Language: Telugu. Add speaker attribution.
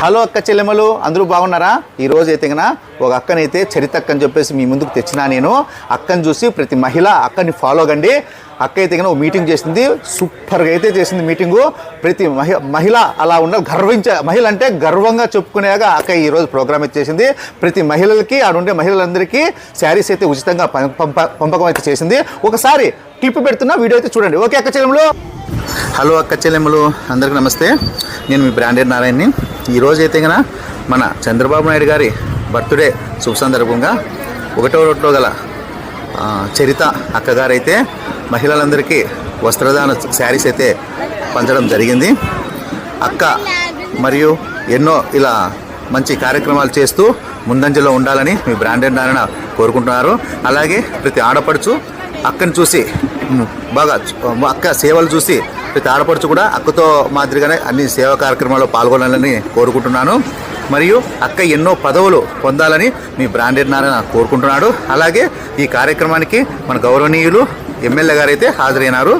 Speaker 1: హలో అక్క చెల్లెమ్మలు అందరూ బాగున్నారా? ఈరోజు అయితే కన్నా ఒక అక్కనైతే చరిత అని చెప్పేసి మీ ముందుకు తెచ్చినా నేను. అక్కని చూసి ప్రతి మహిళ అక్కని ఫాలో కండి. అక్క అయితే కనుక ఒక మీటింగ్ చేసింది. సూపర్గా అయితే చేసింది మీటింగు ప్రతి మహి మహిళ అలా ఉండాలి గర్వించే మహిళ అంటే గర్వంగా చెప్పుకునేగా అక్క ఈ రోజు ప్రోగ్రామ్ చేసింది. ప్రతి మహిళలకి ఆడుండే మహిళలందరికీ శారీస్ అయితే ఉచితంగా పంప పంపకం అయితే చేసింది. ఒకసారి క్లిప్ పెడుతున్నా వీడియో అయితే చూడండి. ఓకే అక్క చెల్లెములు హలో అక్క చెల్లెమ్మలు అందరికీ నమస్తే. నేను మీ బ్రాండెడ్ నారాయణని. ఈరోజు అయితే కనుక మన చంద్రబాబు నాయుడు గారి బర్త్డే శుభ సందర్భంగా ఒకటో రోడ్లో గల చరిత అక్కగారైతే మహిళలందరికీ వస్త్రదాన శారీస్ అయితే పంచడం జరిగింది. అక్క మరియు ఎన్నో ఇలా మంచి కార్యక్రమాలు చేస్తూ ముందంజలో ఉండాలని మీ బ్రాండెడ్ నారాయణ కోరుకుంటున్నారు. అలాగే ప్రతి ఆడపడుచు అక్కని చూసి బాగా అక్క సేవలు చూసి ప్రతి ఆడపడుచు కూడా అక్కతో మాదిరిగానే అన్ని సేవా కార్యక్రమాల్లో పాల్గొనాలని కోరుకుంటున్నాను. మరియు అక్క ఎన్నో పదవులు పొందాలని మీ బ్రాండెడ్ నారాయణ కోరుకుంటున్నాడు. అలాగే ఈ కార్యక్రమానికి మన గౌరవనీయులు ఎమ్మెల్యే గారైతే హాజరైనారు.